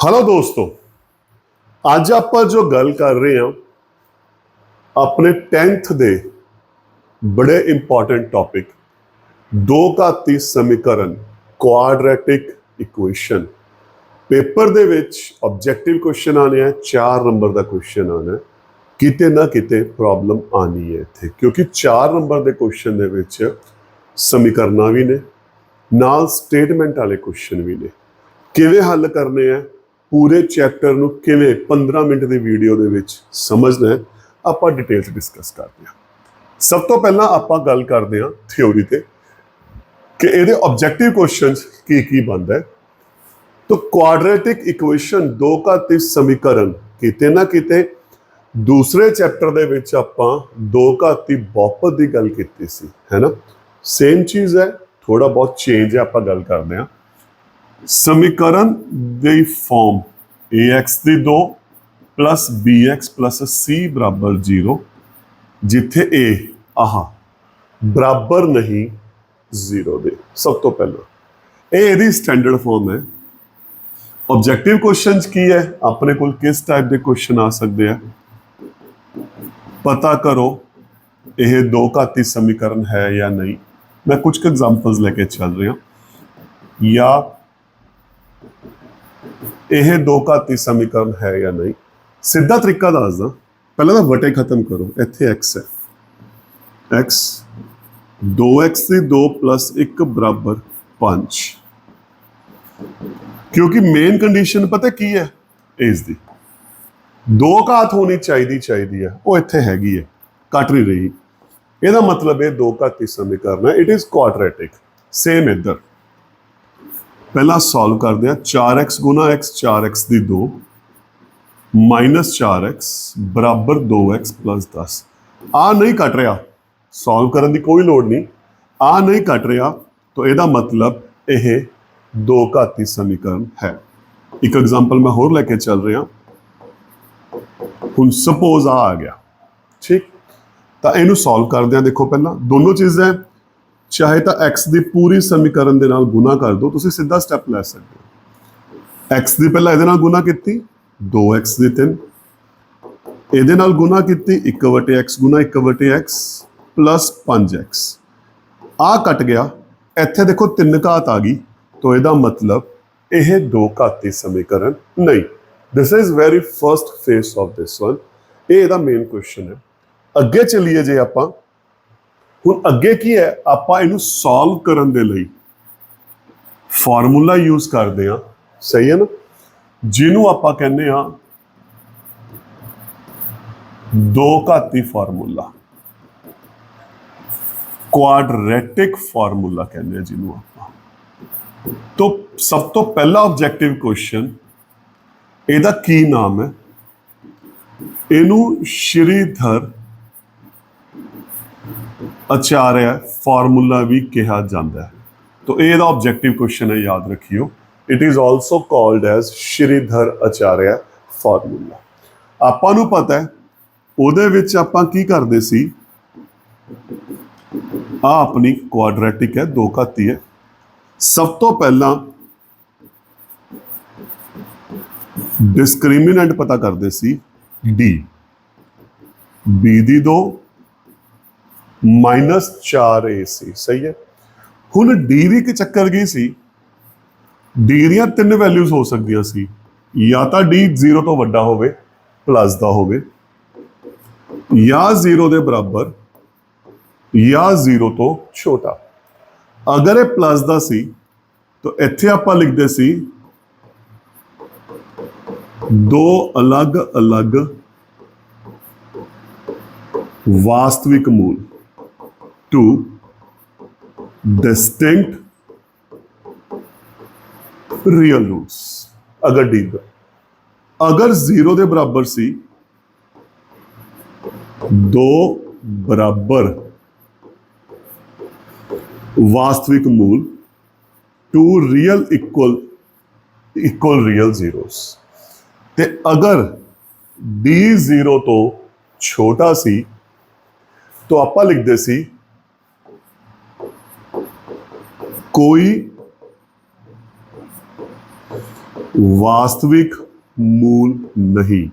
Hello ਦੋਸਤੋ, ਅੱਜ ਆਪਾਂ ਜੋ ਗੱਲ ਕਰ ਰਹੇ ਹਾਂ, ਆਪਣੇ 10th ਦੇ ਬੜੇ ਇੰਪੋਰਟੈਂਟ ਟੌਪਿਕ ਦੋ ਘਾਤੀ ਸਮੀਕਰਨ ਕੁਆਡਰੈਟਿਕ ਇਕੁਏਸ਼ਨ ਪੇਪਰ ਦੇ ਵਿੱਚ ਆਬਜੈਕਟਿਵ ਕੁਐਸਚਨ ਆਣੇ ਆ 4 ਨੰਬਰ ਦਾ ਕੁਐਸਚਨ ਆਣਾ ਕਿਤੇ ਨਾ ਕਿਤੇ ਪ੍ਰੋਬਲਮ ਆਣੀ ਹੈ ਇੱਥੇ, ਕਿਉਂਕਿ 4 ਨੰਬਰ ਦੇ ਕੁਐਸਚਨ ਦੇ ਵਿੱਚ ਸਮੀਕਰਨਾਂ ਵੀ ਨੇ, ਨਾਲ ਸਟੇਟਮੈਂਟ ਵਾਲੇ ਕੁਐਸਚਨ ਵੀ ਨੇ। ਕਿਵੇਂ ਹੱਲ ਕਰਨੇ ਆ? ਪੂਰੇ ਚੈਪਟਰ ਨੂੰ ਕਿਵੇਂ 15 ਮਿੰਟ ਦੀ ਵੀਡੀਓ ਦੇ ਵਿੱਚ ਸਮਝਣਾ ਹੈ, ਆਪਾਂ ਡਿਟੇਲ 'ਚ ਡਿਸਕਸ ਕਰਦੇ ਹਾਂ। ਸਭ ਤੋਂ ਪਹਿਲਾਂ ਆਪਾਂ ਗੱਲ ਕਰਦੇ ਹਾਂ ਥਿਉਰੀ ਤੇ ਕਿ ਇਹਦੇ ਆਬਜੈਕਟਿਵ ਕੁਐਸਚਨਸ ਕੀ ਕੀ ਬਣਦਾ ਹੈ। तो ਕੁਆਡਰੈਟਿਕ ਇਕੁਏਸ਼ਨ ਦੋ ਘਾਤੀ ਸਮੀਕਰਨ ਕਿਤੇ ਨਾ ਕਿਤੇ, ਦੂਸਰੇ ਚੈਪਟਰ ਦੇ ਵਿੱਚ ਆਪਾਂ ਦੋ ਘਾਤੀ ਬਹੁਪਦ ਦੀ ਗੱਲ ਕੀਤੀ ਸੀ, ਹੈ ਨਾ? ਸੇਮ ਚੀਜ਼ ਹੈ ਥੋੜਾ ਬਹੁਤ ਚੇਂਜ ਹੈ, ਆਪਾਂ ਗੱਲ ਕਰਦੇ ਹਾਂ। ਸਮੀਕਰਨ ਦੀ ਫਾਰਮ ax ਦੀ 2 bx c ਬਰਾਬਰ 0 ਜਿੱਥੇ a ਆਹ ਬਰਾਬਰ ਨਹੀਂ 0 ਦੇ, ਸਭ ਤੋਂ ਪਹਿਲਾਂ। ਇਹ ਇਹਦੀ ਸਟੈਂਡਰਡ ਫਾਰਮ ਹੈ। ਆਬਜੈਕਟਿਵ ਕੁਐਸਚਨਸ ਕੀ ਹੈ? ਆਪਣੇ ਕੋਲ ਕਿਸ ਟਾਈਪ ਦੇ ਕੁਐਸਚਨ ਆ ਸਕਦੇ ਆ? ਪਤਾ ਕਰੋ ਇਹ ਦੋ ਘਾਤੀ ਸਮੀਕਰਨ ਹੈ ਜਾਂ ਨਹੀਂ। ਮੈਂ ਕੁਝ ਕੁ ਐਗਜ਼ਾਮਪਲਸ ਲੈ ਕੇ ਚੱਲ ਰਿਹਾ। ਜਾਂ ਇਹ ਦੋ ਘਾਤੀ ਸਮੀਕਰਨ ਹੈ ਜਾਂ ਨਹੀਂ? ਸਿੱਧਾ ਤਰੀਕਾ ਦੱਸਦਾ ਪਹਿਲਾਂ ਤਾਂ ਵਟੇ ਖਤਮ ਕਰੋ। ਇੱਥੇ x ਹੈ। x 2x ਦੀ 2 1 ਬਰਾਬਰ 5 ਕਿਉਂਕਿ ਮੇਨ ਕੰਡੀਸ਼ਨ ਪਤਾ ਕੀ ਹੈ? ਇਸ ਦੀ। ਦੋ ਘਾਤ ਹੋਣੀ ਚਾਹੀਦੀ ਚਾਹੀਦੀ ਹੈ। ਉਹ ਇੱਥੇ ਹੈਗੀ ਹੈ। ਕੱਟ ਨਹੀਂ ਰਹੀ। ਇਹਦਾ ਮਤਲਬ ਇਹ ਦੋ ਘਾਤੀ ਸਮੀਕਰਨ ਹੈ। ਇਟ ਇਜ਼ ਕੁਆਡਰੈਟਿਕ ਸੇਮ ਇੱਧਰ। ਪਹਿਲਾਂ ਸੋਲਵ ਕਰਦੇ ਆ 4x ਗੁਣਾ x 4x ਦੀ 2 4x ਬਰਾਬਰ 2x 10 ਆ ਨਹੀਂ ਕੱਟ ਰਿਹਾ। ਸੋਲਵ ਕਰਨ ਦੀ ਕੋਈ ਲੋੜ ਨਹੀਂ। ਆ ਨਹੀਂ ਕੱਟ ਰਿਹਾ। ਤਾਂ ਇਹਦਾ ਮਤਲਬ ਇਹ ਦੋ ਘਾਤੀ ਸਮੀਕਰਨ ਹੈ। ਇੱਕ ਐਗਜ਼ਾਮਪਲ ਮੈਂ ਹੋਰ ਲੈ ਕੇ ਚੱਲ ਰਿਹਾ। ਹੁਣ ਸਪੋਜ਼ ਆ ਆ ਗਿਆ। ਠੀਕ? ਤਾਂ ਇਹਨੂੰ ਸੋਲਵ ਕਰਦੇ ਆ ਦੇਖੋ ਪਹਿਲਾਂ। ਦੋਨੋਂ ਚੀਜ਼ਾਂ ਚਾਹੇ ਤਾਂ x ਦੀ ਪੂਰੀ ਸਮੀਕਰਨ ਦੇ ਨਾਲ ਗੁਣਾ ਕਰ ਦਿਓ ਤੁਸੀਂ ਸਿੱਧਾ ਸਟੈਪ ਲੈ ਸਕਦੇ ਹੋ। X ਦੀ ਪਹਿਲਾਂ ਇਹਦੇ ਨਾਲ ਗੁਣਾ ਕੀਤੀ 2x ਦੀ 3 ਇਹਦੇ ਨਾਲ ਗੁਣਾ ਕੀਤੀ 1/x ਗੁਣਾ 1/x 5x ਆ ਕੱਟ ਗਿਆ, ਇੱਥੇ ਦੇਖੋ ਤਿੰਨ ਘਾਤ ਆ ਗਈ, ਤਾਂ ਇਹਦਾ ਮਤਲਬ ਇਹ ਦੋ ਘਾਤੀ ਸਮੀਕਰਨ ਨਹੀਂ। This is very first phase of this one ਇਹ ਇਹਦਾ ਮੇਨ ਕੁਐਸਚਨ ਹੈ। ਅੱਗੇ ਚੱਲੀਏ ਜੇ ਆਪਾਂ ਹੁਣ ਅੱਗੇ ਕੀ ਹੈ? ਆਪਾਂ ਇਹਨੂੰ ਸੋਲਵ ਕਰਨ ਦੇ ਲਈ ਫਾਰਮੂਲਾ ਯੂਜ਼ ਕਰਦੇ ਆ ਸਹੀ ਹੈ ਨਾ? ਜਿਹਨੂੰ ਆਪਾਂ ਕਹਿੰਦੇ ਆ ਦੋ ਘਾਤੀ ਫਾਰਮੂਲਾ ਕੁਆਡਰੈਟਿਕ ਫਾਰਮੂਲਾ ਕਹਿੰਦੇ ਆ ਜਿਹਨੂੰ ਆਪਾਂ। ਤੋਂ ਸਭ ਤੋਂ ਪਹਿਲਾ ਆਬਜੈਕਟਿਵ ਕੁਐਸਚਨ ਇਹਦਾ ਕੀ ਨਾਮ ਹੈ? ਇਹਨੂੰ ਸ਼੍ਰੀਧਰ ਆਚਾਰਿਆ ਫਾਰਮੂਲਾ ਵੀ ਕਿਹਾ ਜਾਂਦਾ ਹੈ। ਤਾਂ ਇਹ ਇਹਦਾ ਆਬਜੈਕਟਿਵ ਕੁਐਸਚਨ ਹੈ, ਯਾਦ ਰੱਖਿਓ। It is also called as Shridhar Acharya formula. ਆਪਾਂ ਨੂੰ ਪਤਾ ਹੈ, ਉਹਦੇ ਵਿੱਚ ਆਪਾਂ ਕੀ ਕਰਦੇ ਸੀ? ਆ ਆਪਣੀ ਕੁਆਡਰੈਟਿਕ ਹੈ, ਦੋ ਘਾਤੀ ਹੈ। ਸਭ ਤੋਂ ਪਹਿਲਾਂ ਡਿਸਕ੍ਰਿਮੀਨੈਂਟ ਪਤਾ ਕਰਦੇ ਸੀ, d b ਦੀ 2 4ac ਸਹੀ ਹੈ? ਹੁਣ d ਦੀ ਇੱਕ ਚੱਕਰ ਗਈ ਸੀ? D ਦੀਆਂ ਤਿੰਨ ਵੈਲਿਊਜ਼ ਹੋ ਸਕਦੀਆਂ ਸੀ। ਜਾਂ ਤਾਂ d 0 ਤੋਂ ਵੱਡਾ ਹੋਵੇ ਪਲੱਸ ਦਾ ਹੋਵੇ, ਜਾਂ 0 ਦੇ ਬਰਾਬਰ, ਜਾਂ 0 ਤੋਂ ਛੋਟਾ। ਅਗਰ ਇਹ ਪਲੱਸ ਦਾ ਸੀ, ਤਾਂ ਇੱਥੇ ਆਪਾਂ ਲਿਖਦੇ ਸੀ, ਦੋ ਅਲੱਗ-ਅਲੱਗ ਵਾਸਤਵਿਕ ਮੂਲ। Two distinct real roots. ਅਗਰ d ਦਾ ਅਗਰ 0 ਦੇ ਬਰਾਬਰ ਸੀ, ਦੋ ਬਰਾਬਰ ਵਾਸਤਵਿਕ ਮੂਲ two real equal equal real zeros ਤੇ ਅਗਰ d 0 ਤੋਂ ਛੋਟਾ ਸੀ, ਤਾਂ ਆਪਾਂ ਲਿਖਦੇ ਸੀ ਕੋਈ ਵਾਸਤਵਿਕ ਮੂਲ ਨਹੀਂ।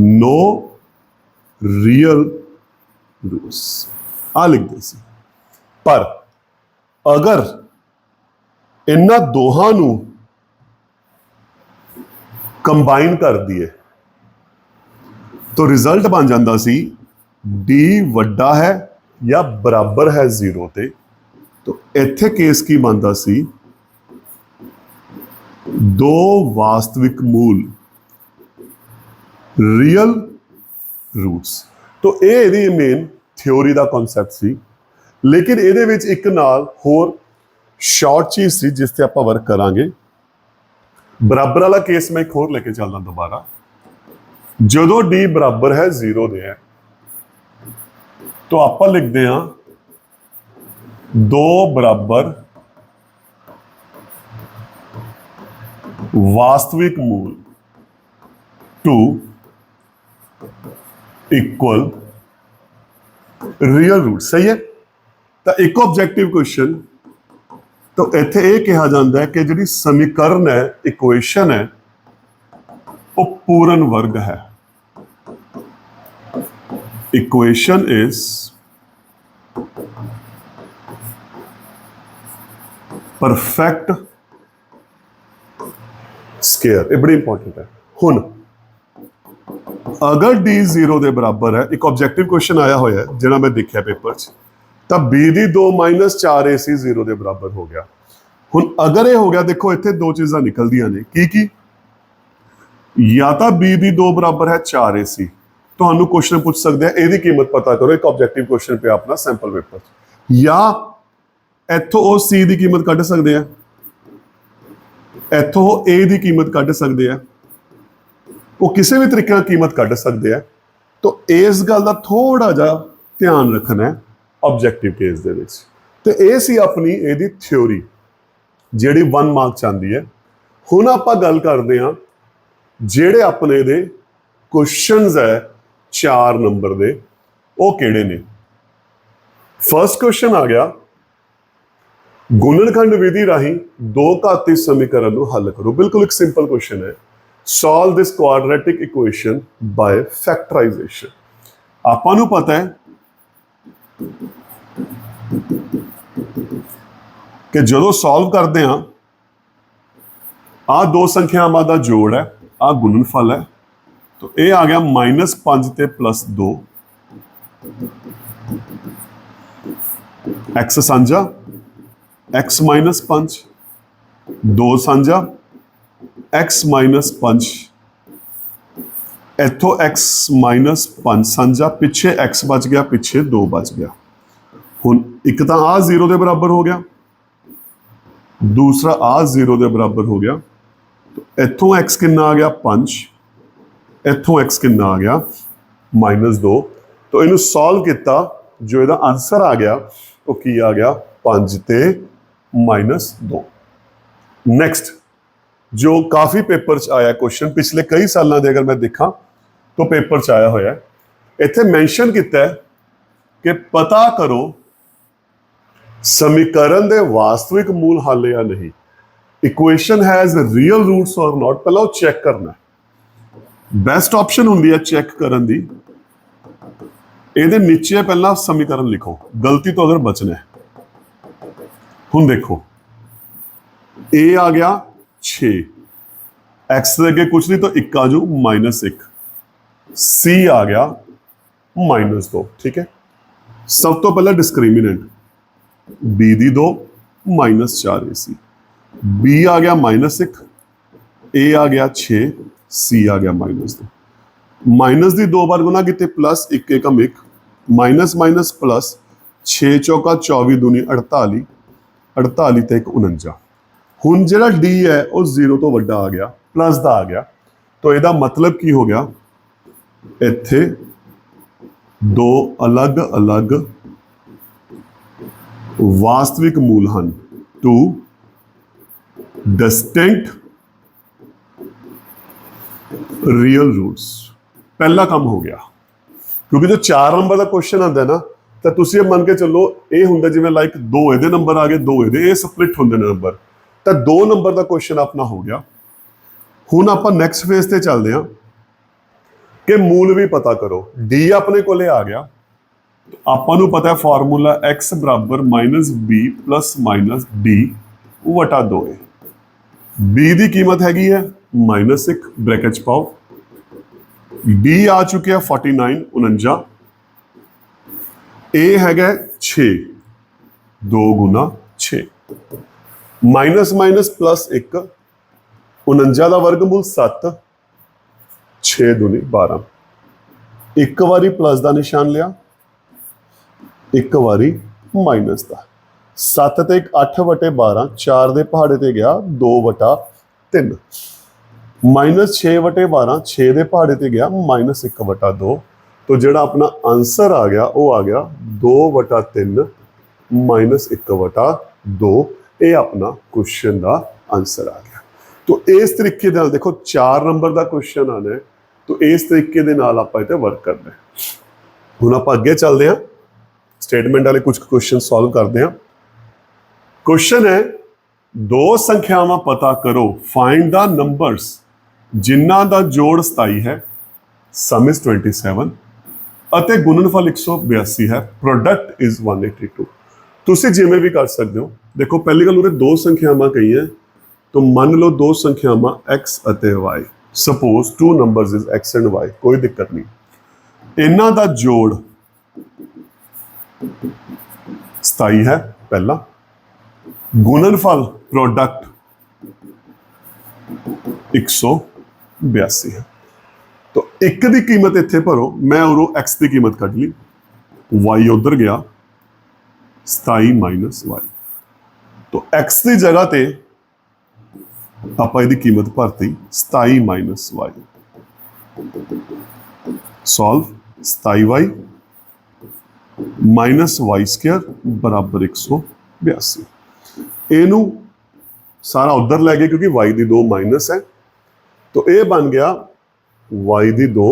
ਨੋ ਰੀਅਲ ਰੂਟਸ ਆ ਲਿਖਦੇ ਸੀ। ਪਰ ਅਗਰ ਇਹਨਾਂ ਦੋਹਾਂ ਨੂੰ ਕੰਬਾਈਨ ਕਰ ਦਈਏ, ਤਾਂ ਰਿਜ਼ਲਟ ਬਣ ਜਾਂਦਾ ਸੀ d ਵੱਡਾ ਹੈ ਜਾਂ ਬਰਾਬਰ ਹੈ 0 ਤੇ। ਤਾਂ ਇੱਥੇ ਕੇਸ ਕੀ ਬਣਦਾ ਸੀ? ਦੋ ਵਾਸਤਵਿਕ ਮੂਲ ਰੀਅਲ ਰੂਟਸ ਤੋਂ ਇਹ ਇਹਦੀ ਮੇਨ ਥਿਉਰੀ ਦਾ ਕਨਸੈਪਟ ਸੀ, ਲੇਕਿਨ ਇਹਦੇ ਵਿੱਚ ਇੱਕ ਨਾਲ ਹੋਰ ਸ਼ਾਰਟ ਚੀਜ਼ ਸੀ, ਜਿਸ ਤੇ ਆਪਾਂ ਵਰਕ ਕਰਾਂਗੇ। ਬਰਾਬਰ ਵਾਲਾ ਕੇਸ ਮੈਂ ਇੱਕ ਹੋਰ ਲੈ ਕੇ ਚੱਲਦਾ ਦੁਬਾਰਾ। ਜਦੋਂ d ਬਰਾਬਰ ਹੈ 0 ਦੇ ਹੈ। ਤਾਂ ਆਪਾਂ ਲਿਖਦੇ ਹਾਂ 2 ਬਰਾਬਰ ਵਾਸਤਵਿਕ ਮੂਲ 2 ਇਕੁਅਲ ਰੀਅਲ ਰੂਟ ਸਹੀ ਹੈ ਤਾਂ ਇੱਕ ਆਬਜੈਕਟਿਵ ਕੁਐਸਚਨ ਤਾਂ ਇੱਥੇ ਇਹ ਕਿਹਾ ਜਾਂਦਾ ਹੈ ਕਿ ਜਿਹੜੀ ਸਮੀਕਰਨ ਹੈ ਇਕੁਏਸ਼ਨ ਹੈ ਉਹ ਪੂਰਨ ਵਰਗ ਹੈ equation is perfect square ਇਹ ਬੜੀ ਇੰਪੋਰਟੈਂਟ ਹੈ। ਹੁਣ, ਅਗਰ d 0 ਦੇ ਬਰਾਬਰ ਹੈ, ਇੱਕ ਆਬਜੈਕਟਿਵ ਕੁਐਸਚਨ ਆਇਆ ਹੋਇਆ ਹੈ, ਜਿਹੜਾ ਮੈਂ ਦੇਖਿਆ ਪੇਪਰ 'ਚ, ਤਾਂ b ਦੀ 2 4ac 0 ਦੇ ਬਰਾਬਰ ਹੋ ਗਿਆ। ਹੁਣ ਅਗਰ ਇਹ ਹੋ ਗਿਆ, ਦੇਖੋ ਇੱਥੇ ਦੋ ਚੀਜ਼ਾਂ ਨਿਕਲਦੀਆਂ ਨੇ, ਕੀ ਕੀ? ਜਾਂ ਤਾਂ b ਦੀ 2 ਬਰਾਬਰ ਹੈ 4ac ਤੁਹਾਨੂੰ ਕੁਐਸਚਨ ਪੁੱਛ ਸਕਦੇ ਆ, ਇਹਦੀ ਕੀਮਤ ਪਤਾ ਕਰੋ, ਇੱਕ ਆਬਜੈਕਟਿਵ ਕੁਐਸਚਨ ਪਿਆ ਆਪਣਾ ਸੈਂਪਲ ਪੇਪਰ ਜਾਂ ਇੱਥੋਂ ਉਹ c ਦੀ ਕੀਮਤ ਕੱਢ ਸਕਦੇ ਆ। ਇੱਥੋਂ ਉਹ a ਦੀ ਕੀਮਤ ਕੱਢ ਸਕਦੇ ਆ। ਉਹ ਕਿਸੇ ਵੀ ਤਰੀਕੇ ਨਾਲ ਕੀਮਤ ਕੱਢ ਸਕਦੇ ਆ। ਤਾਂ ਇਸ ਗੱਲ ਦਾ ਥੋੜਾ ਜਿਹਾ ਧਿਆਨ ਰੱਖਣਾ ਹੈ ਆਬਜੈਕਟਿਵ ਕੇਸ ਦੇ ਵਿੱਚ। ਤੇ ਇਹ ਸੀ ਆਪਣੀ ਇਹਦੀ ਥਿਉਰੀ ਜਿਹੜੀ 1 ਮਾਰਕ ਚਾਹੁੰਦੀ ਹੈ। ਹੁਣ ਆਪਾਂ ਗੱਲ ਕਰਦੇ ਹਾਂ, ਜਿਹੜੇ ਆਪਣੇ ਦੇ ਕੁਐਸਚਨਸ ਹੈ 4 ਨੰਬਰ ਦੇ, ਉਹ ਕਿਹੜੇ ਨੇ? ਫਰਸਟ ਕੁਐਸਚਨ ਆ ਗਿਆ ਗੁਣਨਖੰਡ ਵਿਧੀ ਰਾਹੀਂ ਦੋ ਘਾਤੀ ਸਮੀਕਰਨ ਨੂੰ ਹੱਲ ਕਰੋ। ਬਿਲਕੁਲ ਇੱਕ ਸਿੰਪਲ ਕੁਐਸਚਨ ਹੈ। Solve this quadratic equation by factorisation ਆਪਾਂ ਨੂੰ ਪਤਾ ਹੈ ਕਿ ਜਦੋਂ ਸੋਲਵ ਕਰਦੇ ਹਾਂ ਆ ਦੋ ਸੰਖਿਆਵਾਂ ਦਾ ਜੋੜ ਹੈ ਆ ਗੁਣਨਫਲ ਹੈ। ਤਾਂ ਇਹ ਆ ਗਿਆ -5 ਤੇ +2 x ਸਾਂਝਾ। X 5 2 ਸਾਂਝਾ, x 5 ਇੱਥੋਂ x 5 ਸਾਂਝਾ, ਪਿੱਛੇ x ਬਚ ਗਿਆ, ਪਿੱਛੇ 2 ਬਚ ਗਿਆ। ਹੁਣ ਇੱਕ ਤਾਂ ਆ 0 ਦੇ ਬਰਾਬਰ ਹੋ ਗਿਆ। ਦੂਸਰਾ ਆ 0 ਦੇ ਬਰਾਬਰ ਹੋ ਗਿਆ। ਇੱਥੋਂ x ਕਿੰਨਾ ਆ ਗਿਆ? 5 ਇੱਥੋਂ x ਕਿੰਨਾ ਆ ਗਿਆ? -2 ਤਾਂ ਇਹਨੂੰ ਸੋਲਵ ਕੀਤਾ, ਜੋ ਇਹਦਾ ਆਨਸਰ ਆ ਗਿਆ, ਉਹ ਕੀ ਆ ਗਿਆ? 5 ਤੇ -2 ਨੈਕਸਟ ਜੋ ਕਾਫੀ ਪੇਪਰ ਚ ਆਇਆ ਕੁਐਸਚਨ ਪਿਛਲੇ ਕਈ ਸਾਲਾਂ ਦੇ ਅਗਰ ਮੈਂ ਦੇਖਾਂ, ਤਾਂ ਪੇਪਰ ਚ ਆਇਆ ਹੋਇਆ ਇੱਥੇ ਮੈਂਸ਼ਨ ਕੀਤਾ ਹੈ ਕਿ ਪਤਾ ਕਰੋ, ਸਮੀਕਰਨ ਦੇ ਵਾਸਤਵਿਕ ਮੂਲ ਹੱਲ ਜਾਂ ਨਹੀਂ। Equation has real roots or not ਪਹਿਲਾਂ ਉਹ ਚੈੱਕ ਕਰਨਾ ਬੈਸਟ ਆਪਸ਼ਨ ਹੁੰਦੀ ਹੈ ਚੈੱਕ ਕਰਨ ਦੀ। ਇਹਦੇ ਨੀਚੇ ਪਹਿਲਾਂ ਸਮੀਕਰਨ ਲਿਖੋ। ਗਲਤੀ ਤੋਂ ਅਗਰ ਬਚਣਾ ਹੈ। ਹੁਣ ਦੇਖੋ a ਆ ਗਿਆ 6 x ਦੇ ਅੱਗੇ ਕੁਝ ਨਹੀਂ ਤਾਂ 1 ਆ ਜੂ -1 c ਆ ਗਿਆ -2 ਠੀਕ ਹੈ ਸਭ ਤੋਂ ਪਹਿਲਾਂ ਡਿਸਕ੍ਰਿਮੀਨੈਂਟ b ਦੀ 2 4ac b ਆ ਗਿਆ -1 a ਆ ਗਿਆ 6 c ਆ ਗਿਆ -2 ਮਾਈਨਸ ਦੀ ਦੋ ਵਾਰ ਗੁਣਾ ਕੀਤੇ ਪਲੱਸ 1 ਏਕਮ 1 ਮਾਈਨਸ ਮਾਈਨਸ ਪਲੱਸ 6 ਚੌਕਾ 24 ਦੂਣੀ 48 48 ਤੇ 1 49 ਹੁਣ ਜਿਹੜਾ d ਹੈ, ਉਹ 0 ਤੋਂ ਵੱਡਾ ਆ ਗਿਆ ਪਲੱਸ ਦਾ ਆ ਗਿਆ। ਤਾਂ ਇਹਦਾ ਮਤਲਬ ਕੀ ਹੋ ਗਿਆ? ਇੱਥੇ ਦੋ ਅਲੱਗ-ਅਲੱਗ ਵਾਸਤਵਿਕ ਮੂਲ ਹਨ। ਟੂ ਡਿਸਟਿੰਕਟ ਰੀਅਲ ਰੂਟਸ ਪਹਿਲਾ ਕੰਮ ਹੋ ਗਿਆ। ਕਿਉਂਕਿ ਜੋ 4 ਨੰਬਰ ਦਾ ਕੁਐਸਚਨ ਆਉਂਦਾ ਨਾ ਤਾਂ ਤੁਸੀਂ ਇਹ ਮੰਨ ਕੇ ਚੱਲੋ, ਇਹ ਹੁੰਦਾ ਜਿਵੇਂ ਲਾਈਕ ਦੋ ਇਹਦੇ ਨੰਬਰ ਆ ਗਏ, ਦੋ ਇਹਦੇ, ਇਹ ਸਪਲਿਟ ਹੁੰਦੇ ਨੇ ਨੰਬਰ ਤਾਂ ਦੋ ਨੰਬਰ ਦਾ ਕੁਐਸਚਨ ਆਪਣਾ ਹੋ ਗਿਆ। ਹੁਣ ਆਪਾਂ ਨੈਕਸਟ ਫੇਜ਼ ਤੇ ਚੱਲਦੇ ਹਾਂ। ਕਿ ਮੂਲ ਵੀ ਪਤਾ ਕਰੋ। D ਆਪਣੇ ਕੋਲੇ ਆ ਗਿਆ। ਆਪਾਂ ਨੂੰ ਪਤਾ ਹੈ ਫਾਰਮੂਲਾ x ਬਰਾਬਰ b d ਵਟਾ 2 ਹੈ b ਦੀ ਕੀਮਤ ਹੈਗੀ ਹੈ -1 ਬ੍ਰੈਕਟ ਚ ਪਾਓ। D ਆ ਚੁੱਕਿਆ 49 49 ਇਹ ਹੈਗਾ 6 2 ਗੁਣਾ 6 ਮਾਈਨਸ ਮਾਈਨਸ ਪਲੱਸ 1 49 ਦਾ ਵਰਗਮੂਲ 7 6 ਦੁਨੀ 12 ਇੱਕ ਵਾਰੀ ਪਲੱਸ ਦਾ ਨਿਸ਼ਾਨ ਲਿਆ। ਇੱਕ ਵਾਰੀ ਮਾਈਨਸ ਦਾ। 7 ਤੇ 8 ਵਟੇ 12 4 ਦੇ ਪਹਾੜੇ ਤੇ ਗਿਆ। 2 ਵਟਾ 3 ਮਾਈਨਸ 6 ਵਟੇ 12 6 ਦੇ ਪਹਾੜੇ ਤੇ ਗਿਆ। ਮਾਈਨਸ 1 ਵਟਾ 2 ਤੋ ਜਿਹੜਾ ਆਪਣਾ ਆਨਸਰ ਆ ਗਿਆ, ਉਹ ਆ ਗਿਆ 2 ਵਟਾ 3 ਮਾਈਨਸ 1 ਵਟਾ 2 ਇਹ ਆਪਣਾ ਕੁਐਸਚਨ ਦਾ ਆਨਸਰ ਆ ਗਿਆ। ਤੋ ਇਸ ਤਰੀਕੇ ਦੇ ਨਾਲ ਦੇਖੋ 4 ਨੰਬਰ ਦਾ ਕੁਐਸਚਨ ਆਣਾ ਹੈ। ਤੋ ਇਸ ਤਰੀਕੇ ਦੇ ਨਾਲ ਆਪਾਂ ਇਹ ਤੇ ਵਰਕ ਕਰਨਾ ਹੈ। ਹੁਣ ਆਪਾਂ ਅੱਗੇ ਚੱਲਦੇ ਹਾਂ। ਸਟੇਟਮੈਂਟ ਵਾਲੇ ਕੁਝ ਕੁਐਸਚਨ ਸੋਲਵ ਕਰਦੇ ਹਾਂ। ਕੁਐਸਚਨ ਹੈ, ਦੋ ਸੰਖਿਆਵਾਂ ਪਤਾ ਕਰੋ ਫਾਈਂਡ ਦਾ ਨੰਬਰਸ ਜਿਨ੍ਹਾਂ ਦਾ ਜੋੜ 27 ਹੈ ਸਮ ਇਜ਼ 27 ਅਤੇ ਗੁਣਨਫਲ 182 ਹੈ ਪ੍ਰੋਡਕਟ ਇਜ਼ 182 ਤੁਸੀਂ ਜਿਵੇਂ ਵੀ ਕਰ ਸਕਦੇ ਹੋ, ਦੇਖੋ ਪਹਿਲੀ ਗੱਲ ਉਰੇ ਦੋ ਸੰਖਿਆਵਾਂ ਕਹੀਆਂ। ਤਾਂ ਮੰਨ ਲਓ ਦੋ ਸੰਖਿਆਵਾਂ x ਅਤੇ y suppose two numbers is x and y, ਕੋਈ ਦਿੱਕਤ ਨਹੀਂ। ਇਹਨਾਂ ਦਾ ਜੋੜ 27 ਹੈ ਪਹਿਲਾ। ਗੁਣਨਫਲ ਪ੍ਰੋਡਕਟ 182 ਹੈ। ਤਾਂ ਇੱਕ ਦੀ ਕੀਮਤ ਇੱਥੇ ਭਰੋ, ਮੈਂ ਉਰੋਂ x ਦੀ ਕੀਮਤ ਕੱਢ ਲਈ। Y ਉਧਰ ਗਿਆ 27 ਮਾਈਨਸ y ਤਾਂ x ਦੀ ਜਗ੍ਹਾ ਤੇ ਆਪਾਂ ਇਹਦੀ ਕੀਮਤ ਭਰਤੀ 27 minus y solve 27y minus y square ਬਰਾਬਰ 182 ਇਹਨੂੰ ਸਾਰਾ ਉਧਰ ਲੈ ਗਏ, ਕਿਉਂਕਿ y ਦੀ 2 ਮਾਈਨਸ ਹੈ। ਤਾਂ ਇਹ ਬਣ ਗਿਆ y ਦੀ 2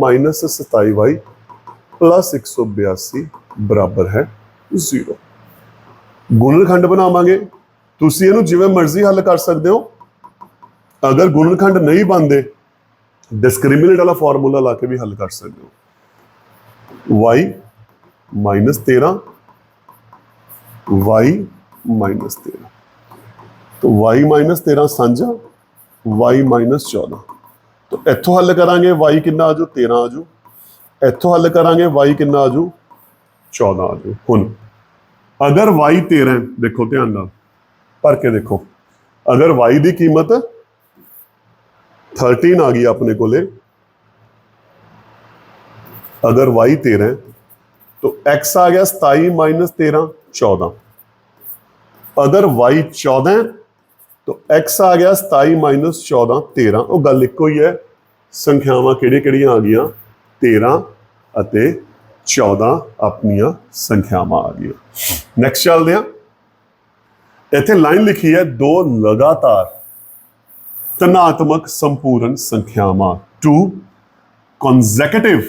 ਮਾਈਨਸ 27y ਪਲੱਸ 182 ਬਰਾਬਰ ਹੈ 0 ਗੁਣਨਖੰਡ ਬਣਾਵਾਂਗੇ। ਤੁਸੀਂ ਇਹਨੂੰ ਜਿਵੇਂ ਮਰਜ਼ੀ ਹੱਲ ਕਰ ਸਕਦੇ ਹੋ। ਅਗਰ ਗੁਣਨਖੰਡ ਨਹੀਂ ਬਣਦੇ ਡਿਸਕ੍ਰਿਮੀਨੇਟ ਵਾਲਾ ਫਾਰਮੂਲਾ ਲਾ ਕੇ ਵੀ ਹੱਲ ਕਰ ਸਕਦੇ ਹੋ। y minus 13 y minus 13 तो y minus 13 ਸਾਂਝਾ, y minus 14 तो ਇੱਥੋਂ ਹੱਲ ਕਰਾਂਗੇ y ਕਿੰਨਾ ਆਜੂ 13 ਆਜੂ ਇੱਥੋਂ ਹੱਲ ਕਰਾਂਗੇ y ਕਿੰਨਾ ਆਜੂ 14 ਆਜੂ ਹੁਣ ਅਗਰ y 13 ਹੈ, ਦੇਖੋ ਧਿਆਨ ਨਾਲ ਭਰ ਕੇ ਦੇਖੋ ਅਗਰ y ਦੀ ਕੀਮਤ 13 ਆ ਗਈ ਆਪਣੇ ਕੋਲੇ ਅਗਰ y 13 ਹੈ तो x आ गया 27 माइनस तेरह चौदह अगर y 14 है x ਆ ਗਿਆ 27 ਮਾਈਨਸ 14 13 ਉਹ ਗੱਲ ਇੱਕੋ ਹੀ ਹੈ, ਸੰਖਿਆਵਾਂ ਕਿਹੜੀਆਂ ਕਿਹੜੀਆਂ ਆ ਗਈਆਂ? 13 ਅਤੇ 14 ਆਪਣੀਆਂ ਸੰਖਿਆਵਾਂ ਆ ਗਈਆਂ। ਨੈਕਸਟ ਚੱਲਦੇ ਹਾਂ। ਇੱਥੇ ਲਾਈਨ ਲਿਖੀ ਹੈ, ਦੋ ਲਗਾਤਾਰ ਧਨਾਤਮਕ ਸੰਪੂਰਨ ਸੰਖਿਆਵਾਂ। ਟੂ consecutive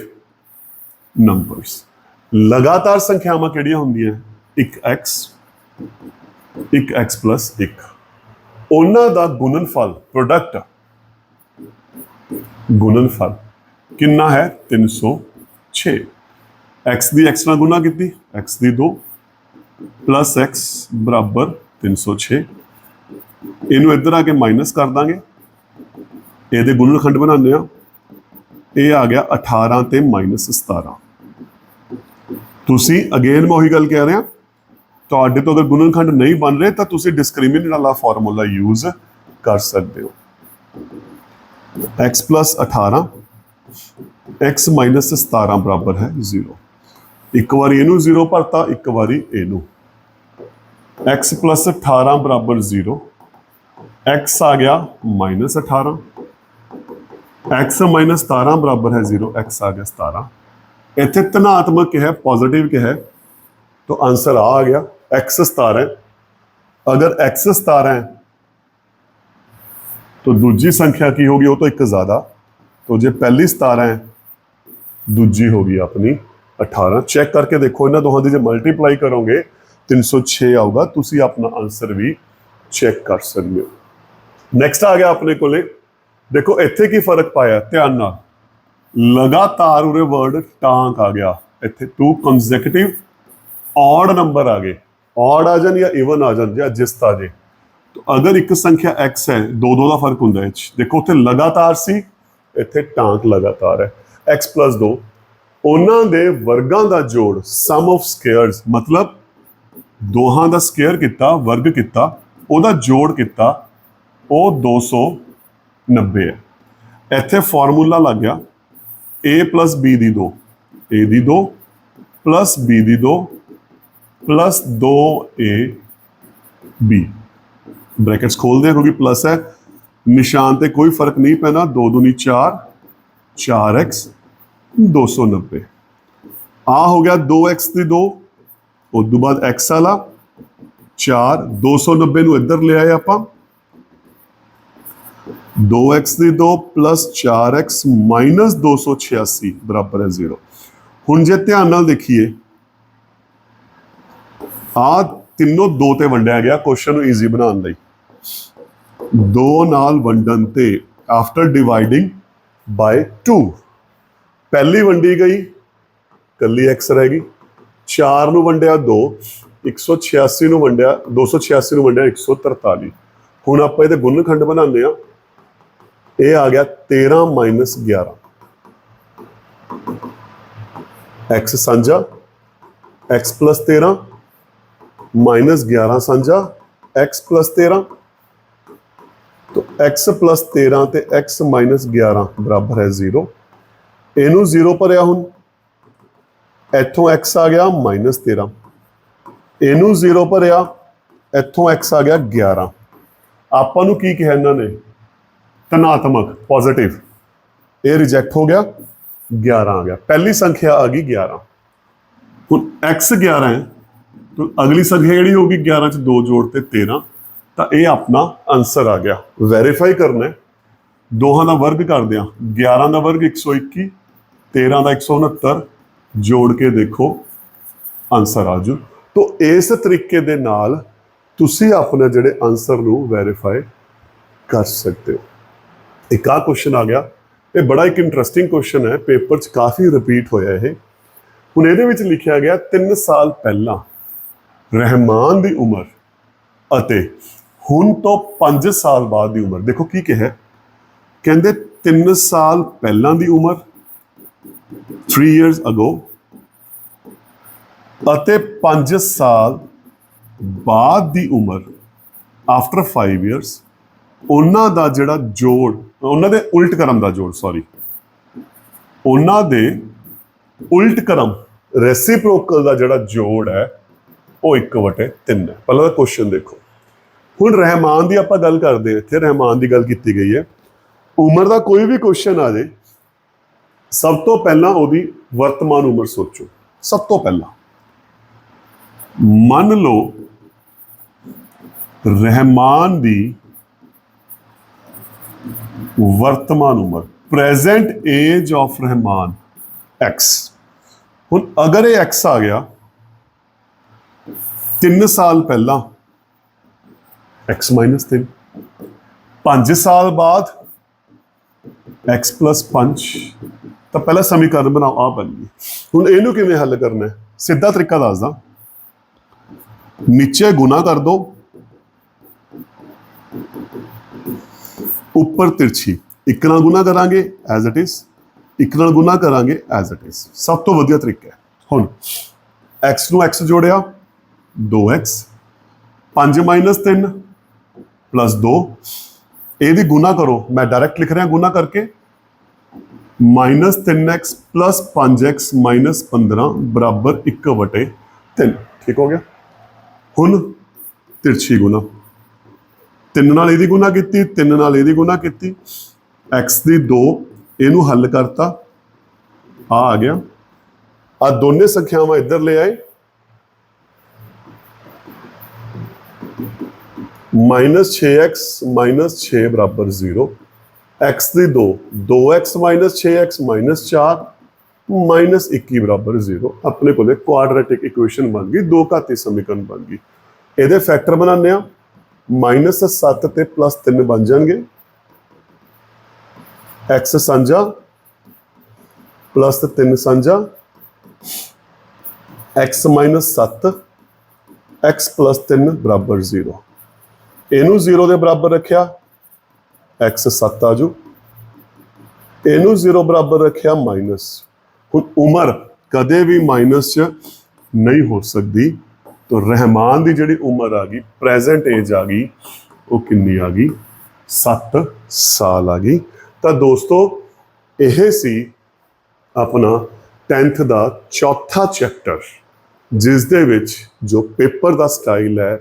numbers ਲਗਾਤਾਰ ਸੰਖਿਆਵਾਂ ਕਿਹੜੀਆਂ ਹੁੰਦੀਆਂ? ਇੱਕ x ਇੱਕ x 1 ਉਹਨਾਂ ਦਾ ਗੁਣਨਫਲ ਪ੍ਰੋਡਕਟ ਗੁਣਨਫਲ ਕਿੰਨਾ ਹੈ? 306 x ਦੀ x ਨਾਲ ਗੁਣਾ ਕੀਤੀ। X ਦੀ 2 ਪਲੱਸ x ਬਰਾਬਰ 306 ਇਹਨੂੰ ਇੱਧਰ ਆ ਕੇ ਮਾਈਨਸ ਕਰ ਦਾਂਗੇ। ਇਹਦੇ ਗੁਣਨਖੰਡ ਬਣਾਉਂਦੇ ਆ ਇਹ ਆ ਗਿਆ 18 ਤੇ ਮਾਈਨਸ 17 ਤੁਸੀਂ ਅਗੇਨ ਮੈਂ ਉਹੀ ਗੱਲ ਕਹਿ ਰਿਹਾ। ਤੁਹਾਡੇ ਤੋਂ ਅਗਰ ਗੁਣਨਖੰਡ ਨਹੀਂ ਬਣ ਰਹੇ, ਤਾਂ ਤੁਸੀਂ ਡਿਸਕ੍ਰਿਮੀਨੈਂਟ ਵਾਲਾ ਫਾਰਮੂਲਾ ਯੂਜ਼ ਕਰ ਸਕਦੇ ਹੋ। X 18 x 17 ਬਰਾਬਰ ਹੈ 0 ਇੱਕ ਵਾਰੀ ਇਹਨੂੰ 0 ਭਰਤਾ, ਇੱਕ ਵਾਰੀ ਇਹਨੂੰ। X 18 ਬਰਾਬਰ 0 x ਆ ਗਿਆ -18 x 17 ਬਰਾਬਰ ਹੈ 0 x ਆ ਗਿਆ 17 ਇੱਥੇ ਧਨਾਤਮਕ ਹੈ ਪੋਜ਼ਿਟਿਵ ਹੈ ਤਾਂ ਆਨਸਰ ਆ ਗਿਆ। गया x स्टार है अगर x स्टार है तो दूजी संख्या की होगी वो तो एक ज्यादा तो जो पहली सतार है दूजी होगी अपनी 18 चेक करके देखो इन्होंने दोनों की जो मल्टीप्लाई करोगे 306 ਆਊਗਾ ਤੁਸੀਂ ਆਪਣਾ ਆਨਸਰ ਵੀ ਚੈੱਕ ਕਰ ਸਕਦੇ ਹੋ ਨੈਕਸਟ ਆ ਗਿਆ ਆਪਣੇ ਕੋਲੇ ਦੇਖੋ ਇੱਥੇ ਕੀ ਫਰਕ ਪਾਇਆ ਧਿਆਨ ਨਾਲ ਲਗਾਤਾਰ ਉਰੇ ਵਰਡ ਟਾਂਕ ਆ ਗਿਆ ਇੱਥੇ ਟੂ ਕੰਸੈਕਟਿਵ ਔਡ ਨੰਬਰ ਆ ਗਏ ਔਡ ਆ ਜਾਣ ਜਾਂ ਇਵਨ ਆ ਜਾਣ ਜਾਂ ਜਿਸ ਆ ਜੇ। ਤਾਂ ਅਗਰ ਇੱਕ ਸੰਖਿਆ x ਹੈ, ਦੋ ਦੋ ਦਾ ਫ਼ਰਕ ਹੁੰਦਾ ਇਹ 'ਚ। ਦੇਖੋ, ਉੱਥੇ ਲਗਾਤਾਰ ਸੀ, ਇੱਥੇ ਟਾਂਕ ਲਗਾਤਾਰ ਹੈ। x 2 ਉਹਨਾਂ ਦੇ ਵਰਗਾਂ ਦਾ ਜੋੜ ਸਮ ਆਫ ਸਕੁਅਰਸ ਮਤਲਬ ਦੋਹਾਂ ਦਾ ਸਕੁਅਰ ਕੀਤਾ, ਵਰਗ ਕੀਤਾ, ਉਹਦਾ ਜੋੜ ਕੀਤਾ, ਉਹ 290 ਹੈ। ਇੱਥੇ ਫਾਰਮੂਲਾ ਲੱਗ ਗਿਆ, a b ਦੀ 2 a ਦੀ 2 b ਦੀ 2 2a b. ਬ੍ਰੈਕਟਸ ਖੋਲਦੇ ਹਾਂ, ਕਿਉਂਕਿ ਪਲੱਸ ਹੈ। ਨਿਸ਼ਾਨ ਤੇ ਕੋਈ ਫ਼ਰਕ ਨਹੀਂ ਪੈਣਾ। 2 ਦੂਨੀ 4 4x 290 ਆ ਹੋ ਗਿਆ 2x ਦੀ 2 ਉਸ ਤੋਂ ਬਾਅਦ x ਵਾਲਾ 4 290 ਨੂੰ ਇੱਧਰ ਲੈ ਆਏ ਆਪਾਂ। 2x ਦੀ 2 4x 286 ਬਰਾਬਰ ਹੈ 0 ਹੁਣ ਜੇ ਧਿਆਨ ਨਾਲ ਦੇਖੀਏ ਆ ਤਿੰਨੋਂ ਦੋ ਤੇ ਵੰਡਿਆ ਗਿਆ ਕੁਐਸਚਨ ਨੂੰ ਈਜ਼ੀ ਬਣਾਉਣ ਲਈ। ਦੋ ਨਾਲ ਵੰਡਣ ਤੇ ਆਫਟਰ ਡਿਵਾਈਡਿੰਗ ਬਾਈ 2 ਪਹਿਲੀ ਵੰਡੀ ਗਈ ਕੱਲੀ x ਰਹਿ ਗਈ 4 ਨੂੰ ਵੰਡਿਆ 2 186 ਨੂੰ ਵੰਡਿਆ 286 ਨੂੰ ਵੰਡਿਆ 143 ਹੁਣ ਆਪਾਂ ਇਹਦੇ ਗੁਣਨਖੰਡ ਬਣਾਉਂਦੇ ਆ ਇਹ ਆ ਗਿਆ 13 11 x ਸਾਂਝਾ, x 13 ਮਾਈਨਸ 11 ਸਾਂਝਾ x 13 तो x 13 ਤੇ x 11 ਬਰਾਬਰ ਹੈ 0 ਇਹਨੂੰ 0 ਭਰਿਆ ਹੁਣ ਇੱਥੋਂ x ਆ ਗਿਆ -13 ਇਹਨੂੰ 0 ਭਰਿਆ ਇੱਥੋਂ x ਆ ਗਿਆ 11 ਆਪਾਂ ਨੂੰ ਕੀ ਕਿਹਾ ਇਹਨਾਂ ਨੇ ਧਨਾਤਮਕ ਪੋਜ਼ਿਟਿਵ ਇਹ ਰਿਜੈਕਟ ਹੋ ਗਿਆ 11 ਆ ਗਿਆ ਪਹਿਲੀ ਸੰਖਿਆ ਆ ਗਈ 11 ਹੁਣ x 11 ਹੈ ਤਾਂ ਅਗਲੀ ਸੰਖਿਆ ਜਿਹੜੀ ਹੋਗੀ 11 ਚ 2 ਜੋੜ ਤੇ 13 ਤਾਂ ਇਹ ਆਪਣਾ ਆਨਸਰ ਆ ਗਿਆ। ਵੈਰੀਫਾਈ ਕਰਨਾ ਹੈ। ਦੋਹਾਂ ਦਾ ਵਰਗ ਕਰਦੇ ਆ 11 ਦਾ ਵਰਗ 121 13 ਦਾ 169 ਜੋੜ ਕੇ ਦੇਖੋ। ਆਨਸਰ ਆ ਜੂ। ਤੋਂ ਇਸ ਤਰੀਕੇ ਦੇ ਨਾਲ ਤੁਸੀਂ ਆਪਣੇ ਜਿਹੜੇ ਆਨਸਰ ਨੂੰ ਵੈਰੀਫਾਈ ਕਰ ਸਕਦੇ ਹੋ। ਇੱਕ ਆ ਕੁਐਸਚਨ ਆ ਗਿਆ। ਇਹ ਬੜਾ ਇੱਕ ਇੰਟਰਸਟਿੰਗ ਕੁਐਸਚਨ ਹੈ। ਪੇਪਰ 'ਚ ਕਾਫੀ ਰਿਪੀਟ ਹੋਇਆ ਇਹ। ਹੁਣ ਇਹਦੇ ਵਿੱਚ ਲਿਖਿਆ ਗਿਆ 3 ਸਾਲ ਪਹਿਲਾਂ ਰਹਿਮਾਨ ਦੀ ਉਮਰ ਅਤੇ ਹੁਣ ਤੋਂ 5 ਸਾਲ ਬਾਅਦ ਦੀ ਉਮਰ। ਦੇਖੋ ਕੀ ਕਿਹਾ। ਕਹਿੰਦੇ 3 ਸਾਲ ਪਹਿਲਾਂ ਦੀ ਉਮਰ 3 ਇਅਰਸ ਅਗੋ ਅਤੇ 5 ਸਾਲ ਬਾਅਦ ਦੀ ਉਮਰ ਆਫਟਰ 5 ਇਅਰਸ ਉਹਨਾਂ ਦਾ ਜਿਹੜਾ ਜੋੜ, ਉਹਨਾਂ ਦੇ ਉਲਟ ਕਰਮ ਦਾ ਜੋੜ ਸੌਰੀ ਉਹਨਾਂ ਦੇ ਉਲਟ ਕਰਮ ਰੈਸਿਪਰੋਕਲ ਦਾ ਜਿਹੜਾ ਜੋੜ ਹੈ ਉਹ 1/3 ਹੈ। ਪਹਿਲਾਂ ਦਾ ਕੁਐਸਚਨ ਦੇਖੋ। ਹੁਣ ਰਹਿਮਾਨ ਦੀ ਆਪਾਂ ਗੱਲ ਕਰਦੇ ਹਾਂ। ਇੱਥੇ ਰਹਿਮਾਨ ਦੀ ਗੱਲ ਕੀਤੀ ਗਈ ਹੈ। ਉਮਰ ਦਾ ਕੋਈ ਵੀ ਕੁਐਸਚਨ ਆ ਜੇ ਸਭ ਤੋਂ ਪਹਿਲਾਂ ਉਹਦੀ ਵਰਤਮਾਨ ਉਮਰ ਸੋਚੋ। ਸਭ ਤੋਂ ਪਹਿਲਾਂ। ਮੰਨ ਲਓ, ਰਹਿਮਾਨ ਦੀ ਵਰਤਮਾਨ ਉਮਰ present age of Rahman, x ਹੁਣ ਅਗਰ ਇਹ x ਆ ਗਿਆ 3 ਸਾਲ ਪਹਿਲਾਂ, x 3 5 ਸਾਲ ਬਾਅਦ, x 5 ਤਾਂ ਪਹਿਲਾ ਸਮੀਕਰਨ ਬਣਾਓ ਆ ਬਣ ਗਈ। ਹੁਣ ਇਹਨੂੰ ਕਿਵੇਂ ਹੱਲ ਕਰਨਾ ਹੈ? ਸਿੱਧਾ ਤਰੀਕਾ ਦੱਸਦਾ ਨੀਚੇ ਗੁਣਾ ਕਰ ਦੋ। ਉੱਪਰ ਤਿਰਛੀ। ਇੱਕ ਨਾਲ ਗੁਣਾ ਕਰਾਂਗੇ ਐਜ਼ ਇਟ ਇਜ਼ ਇੱਕ ਨਾਲ ਗੁਣਾ ਕਰਾਂਗੇ ਐਜ਼ ਇਟ ਇਜ਼ ਸਭ ਤੋਂ ਵਧੀਆ ਤਰੀਕਾ ਹੈ। ਹੁਣ, x ਨੂੰ x ਜੋੜਿਆ। 2x 5 3 ਪਲੱਸ 2 ਇਹਦੀ ਗੁਣਾ ਕਰੋ। ਮੈਂ ਡਾਇਰੈਕਟ ਲਿਖ ਰਿਹਾ ਗੁਣਾ ਕਰਕੇ। Minus 3x plus 5x minus 15 ਬਰਾਬਰ 1 ਵਟੇ 3 ਠੀਕ ਹੋ ਗਿਆ? ਹੁਣ ਤਿਰਛੀ ਗੁਣਾ। 3 ਨਾਲ ਇਹਦੀ ਗੁਣਾ ਕੀਤੀ 3 ਨਾਲ ਇਹਦੀ ਗੁਣਾ ਕੀਤੀ। X ਦੀ 2 ਇਹਨੂੰ ਹੱਲ ਕਰਤਾ। ਆ ਆ ਗਿਆ। ਆ ਦੋਨੇ ਸੰਖਿਆਵਾਂ ਇੱਧਰ ਲੈ ਆਏ। 6x ਮਾਈਨਸ 6 ਬਰਾਬਰ 0 x ਦੀ 2 2x minus 6x minus 4 minus 21 ਬਰਾਬਰ 0 ਆਪਣੇ ਕੋਲੇ ਕੁਆਡਰੈਟਿਕ ਇਕੁਏਸ਼ਨ ਬਣ ਗਈ, ਦੋ ਘਾਤੀ ਸਮੀਕਰਨ ਬਣ ਗਈ। ਇਹਦੇ ਫੈਕਟਰ ਬਣਾਉਂਦੇ ਆ ਮਾਈਨਸ 7 ਤੇ ਪਲੱਸ 3 ਬਣ ਜਾਣਗੇ। x ਸਾਂਝਾ ਪਲੱਸ 3 ਸਾਂਝਾ x 7 x 3 ਬਰਾਬਰ 0 ਇਹਨੂੰ 0 ਦੇ ਬਰਾਬਰ ਰੱਖਿਆ, x 7 ਆ ਜਾਊ। ਇਹਨੂੰ 0 ਬਰਾਬਰ ਰੱਖਿਆ ਮਾਈਨਸ ਹੁਣ ਉਮਰ ਕਦੇ ਵੀ ਮਾਈਨਸ ਚ ਨਹੀਂ ਹੋ ਸਕਦੀ। ਤਾਂ ਰਹਿਮਾਨ ਦੀ ਜਿਹੜੀ ਉਮਰ ਆ ਗਈ ਪ੍ਰੈਜ਼ੈਂਟ ਏਜ ਆ ਗਈ, ਉਹ ਕਿੰਨੀ ਆ ਗਈ? 7 ਸਾਲ ਆ ਗਈ। ਤਾਂ ਦੋਸਤੋ, ਇਹ ਸੀ ਆਪਣਾ 10th ਦਾ ਚੌਥਾ ਚੈਪਟਰ ਜਿਸ ਦੇ ਵਿੱਚ ਜੋ ਪੇਪਰ ਦਾ ਸਟਾਈਲ ਹੈ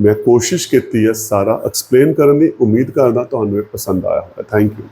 ਮੈਂ ਕੋਸ਼ਿਸ਼ ਕੀਤੀ ਹੈ ਸਾਰਾ ਐਕਸਪਲੇਨ ਕਰਨ ਦੀ। ਉਮੀਦ ਕਰਦਾ ਤੁਹਾਨੂੰ ਇਹ ਪਸੰਦ ਆਇਆ ਹੋਵੇ। Thank you